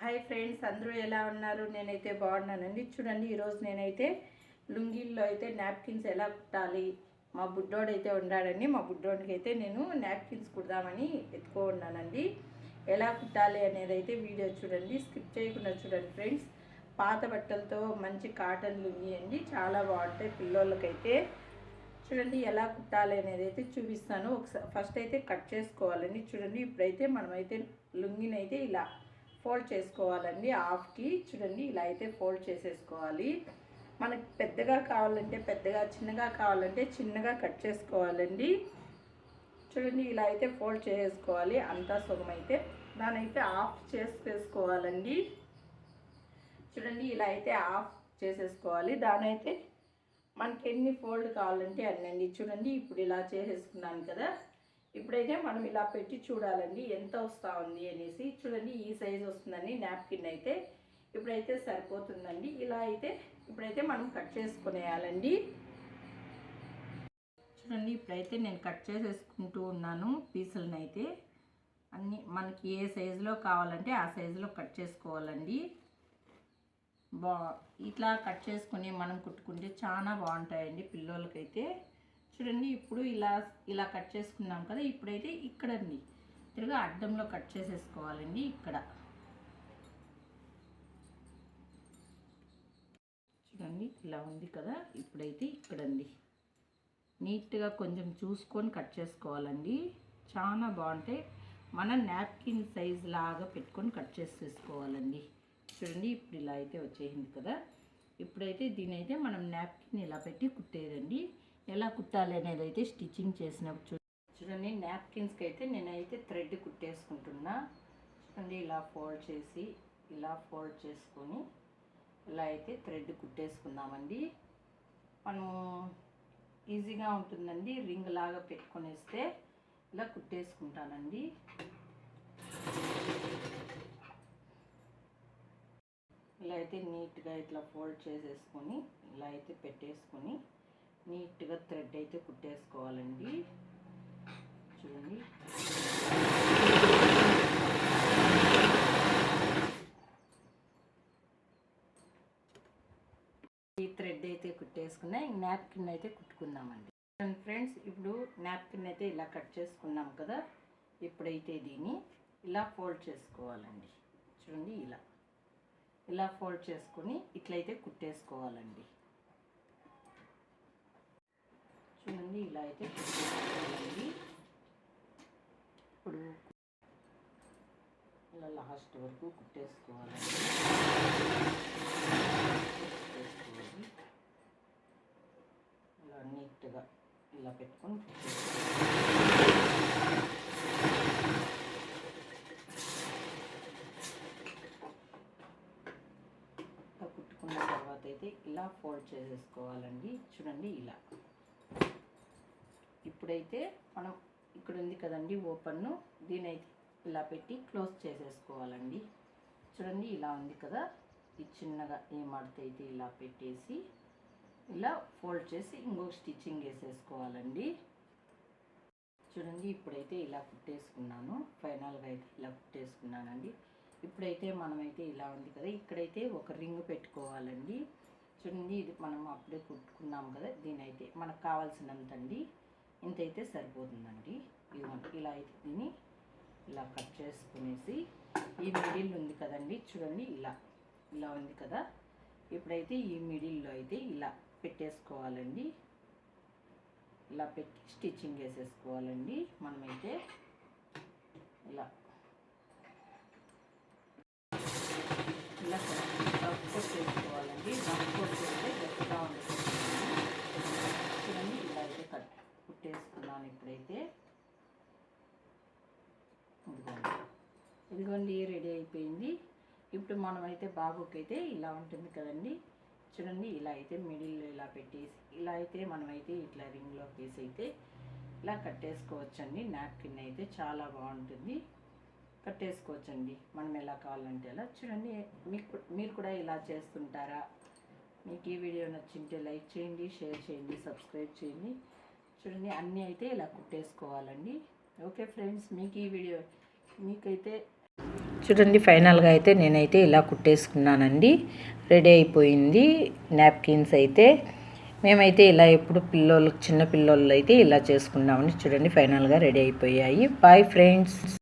Hi friends అందరూ ఎలా ఉన్నారు? నేనైతే బాగున్నానండి. చూడండి ఈరోజు నేనైతే లుంగీల్లో అయితే నాప్కిన్స్ ఎలా కుట్టాలి? మా బుడ్డోడైతే ఉన్నాడండి మా బుడ్డోడికి అయితే నేను నాప్కిన్స్ కుడదామని ఎత్తుకో ఉన్నానండి. ఎలా కుట్టాలి అనేది అయితే వీడియో చూడండి. స్కిప్ చేయకుండా చూడండి ఫ్రెండ్స్ పాత బట్టలతో మంచి కాటన్ లుంగి అండి. చాలా బాగుంటాయి పిల్లోళ్ళకైతే. చూడండి ఎలా కుట్టాలి అనేది అయితే చూపిస్తాను. ఒకసారి ఫస్ట్ అయితే కట్ చేసుకోవాలండి. చూడండి ఇప్పుడైతే మనమైతే లుంగిని అయితే ఇలా ఫోల్డ్ చేసుకోవాలండి. హాఫ్కి చూడండి ఇలా అయితే ఫోల్డ్ చేసేసుకోవాలి. మనకి పెద్దగా కావాలంటే పెద్దగా చిన్నగా కావాలంటే చిన్నగా కట్ చేసుకోవాలండి. చూడండి ఇలా అయితే ఫోల్డ్ చేసుకోవాలి. అంతా సుగం అయితే దాని అయితే ఆఫ్ చేసేసుకోవాలండి. చూడండి ఇలా అయితే ఆఫ్ చేసేసుకోవాలి. దానైతే మనకి ఎన్ని ఫోల్డ్ కావాలంటే అన్నండి చూడండి ఇప్పుడు ఇలా చేసేసుకున్నాను కదా. ఇప్పుడైతే మనం ఇలా పెట్టి చూడాలండి ఎంత వస్తూ ఉంది అనేసి. చూడండి ఈ సైజ్ వస్తుందండి నాప్కిన్ అయితే. ఇప్పుడైతే సరిపోతుందండి. ఇలా అయితే ఇప్పుడైతే మనం కట్ చేసుకునేయాలండి. చూడండి ఇప్పుడైతే నేను కట్ చేసేసుకుంటూ ఉన్నాను పీసులను అయితే అన్నీ మనకి ఏ సైజులో కావాలంటే ఆ సైజులో కట్ చేసుకోవాలండి. బా ఇట్లా కట్ చేసుకుని మనం కుట్టుకుంటే చాలా బాగుంటాయండి పిల్లలకైతే. చూడండి ఇప్పుడు ఇలా ఇలా కట్ చేసుకున్నాం కదా ఇప్పుడైతే ఇక్కడండి. తిరిగి అడ్డంలో కట్ చేసేసుకోవాలండి ఇక్కడ. చూడండి ఇలా ఉంది కదా ఇప్పుడైతే ఇక్కడండి. నీట్గా కొంచెం చూసుకొని కట్ చేసుకోవాలండి. చాలా బాగుంటాయి మన నాప్కిన్ సైజ్ లాగా పెట్టుకొని కట్ చేసేసుకోవాలండి. చూడండి ఇప్పుడు ఇలా అయితే వచ్చేసింది కదా. ఇప్పుడైతే దీనైతే మనం నాప్కిన్ ఇలా పెట్టి కుట్టేదండి. ఎలా కుట్టాలి అనేది అయితే స్టిచ్చింగ్ చేసినప్పుడు చూడండి నాప్కిన్స్కి అయితే నేనైతే థ్రెడ్ కుట్టేసుకుంటున్నా. చూడండి ఇలా ఫోల్డ్ చేసి ఇలా ఫోల్డ్ చేసుకొని ఇలా అయితే థ్రెడ్ కుట్టేసుకుందామండి. మనము ఈజీగా ఉంటుందండి రింగ్ లాగా పెట్టుకొనేస్తే ఇలా కుట్టేసుకుంటానండి. ఇలా అయితే నీట్గా ఇట్లా ఫోల్డ్ చేసేసుకొని ఇలా అయితే పెట్టేసుకొని నీట్గా థ్రెడ్ అయితే కుట్టేసుకోవాలండి. చూడండి. ఈ థ్రెడ్ అయితే కుట్టేసుకున్నా నాప్కిన్ అయితే కుట్టుకుందామండి. ఫ్రెండ్స్ ఇప్పుడు నాప్కిన్ అయితే ఇలా కట్ చేసుకున్నాం కదా ఇప్పుడైతే దీన్ని ఇలా ఫోల్డ్ చేసుకోవాలండి. చూడండి ఇలా. ఇలా ఫోల్డ్ చేసుకొని ఇట్లయితే కుట్టేసుకోవాలండి. చూడండి ఇలా అయితే ఇప్పుడు ఇలా లాస్ట్ వరకు కుట్టేసుకోవాలండి కుట్టేసుకోవాలి. ఇలా నీట్గా ఇలా పెట్టుకొని కుట్టుకున్న తర్వాత అయితే ఇలా ఫోల్డ్ చేసేసుకోవాలండి. చూడండి ఇలా. ఇప్పుడైతే మనం ఇక్కడ ఉంది కదండి ఓపెన్ను. దీని అయితే ఇలా పెట్టి క్లోజ్ చేసేసుకోవాలండి. చూడండి ఇలా ఉంది కదా. ఈ చిన్నగా ఏ మడత అయితే ఇలా పెట్టేసి ఇలా ఫోల్డ్ చేసి ఇంకొక స్టిచ్చింగ్ వేసేసుకోవాలండి. చూడండి ఇప్పుడైతే ఇలా కుట్టేసుకున్నాను. ఫైనల్గా అయితే ఇలా కుట్టేసుకున్నానండి. ఇప్పుడైతే మనమైతే ఇలా ఉంది కదా. ఇక్కడైతే ఒక రింగ్ పెట్టుకోవాలండి. చూడండి ఇది మనం అప్పుడే కుట్టుకున్నాం కదా. దీని అయితే మనకు కావాల్సినంత అండి ఇంతైతే సరిపోతుందండి. ఇవ్వండి ఇలా అయితే దీన్ని ఇలా కట్ చేసుకునేసి ఈ మిడిల్ ఉంది కదండి చూడండి ఇలా ఇలా ఉంది కదా. ఇప్పుడైతే ఈ మిడిల్లో అయితే ఇలా పెట్టేసుకోవాలండి. ఇలా పెట్టి స్టిచ్చింగ్ వేసేసుకోవాలండి. మనమైతే ఇలా రఫ్ చేసుకోవాలండి రఫ్ చేస్తే గట్టిగా ఉంటుంది చూడండి ఇలా అయితే కట్ కుట్టేసుకున్నాను ఇప్పుడైతే ఇదిగోండి. ఇదిగోండి రెడీ అయిపోయింది. ఇప్పుడు మనమైతే బాబుకైతే ఇలా ఉంటుంది కదండి. చూడండి ఇలా అయితే మిడిల్లో ఇలా పెట్టేసి ఇలా అయితే మనమైతే ఇట్లా రింగ్లో వేసి అయితే ఇలా కట్టేసుకోవచ్చండి. నాప్కిన్ అయితే చాలా బాగుంటుంది. కట్టేసుకోవచ్చండి. మనం ఎలా కావాలంటే అలా. చూడండి మీకు మీరు కూడా ఇలా చేస్తుంటారా? మీకు ఈ వీడియో నచ్చింటే లైక్ చేయండి షేర్ చేయండి సబ్స్క్రైబ్ చేయండి. చూడండి అన్నీ అయితే ఇలా కుట్టేసుకోవాలండి. ఓకే ఫ్రెండ్స్ మీకు ఈ వీడియో మీకైతే చూడండి ఫైనల్గా అయితే నేనైతే ఇలా కుట్టేసుకున్నానండి. రెడీ అయిపోయింది నాప్కిన్స్ అయితే. మేమైతే ఇలా ఎప్పుడు పిల్లోళ్ళు చిన్న పిల్లోళ్ళు అయితే ఇలా చేసుకున్నామని చూడండి ఫైనల్గా రెడీ అయిపోయాయి. Bye friends.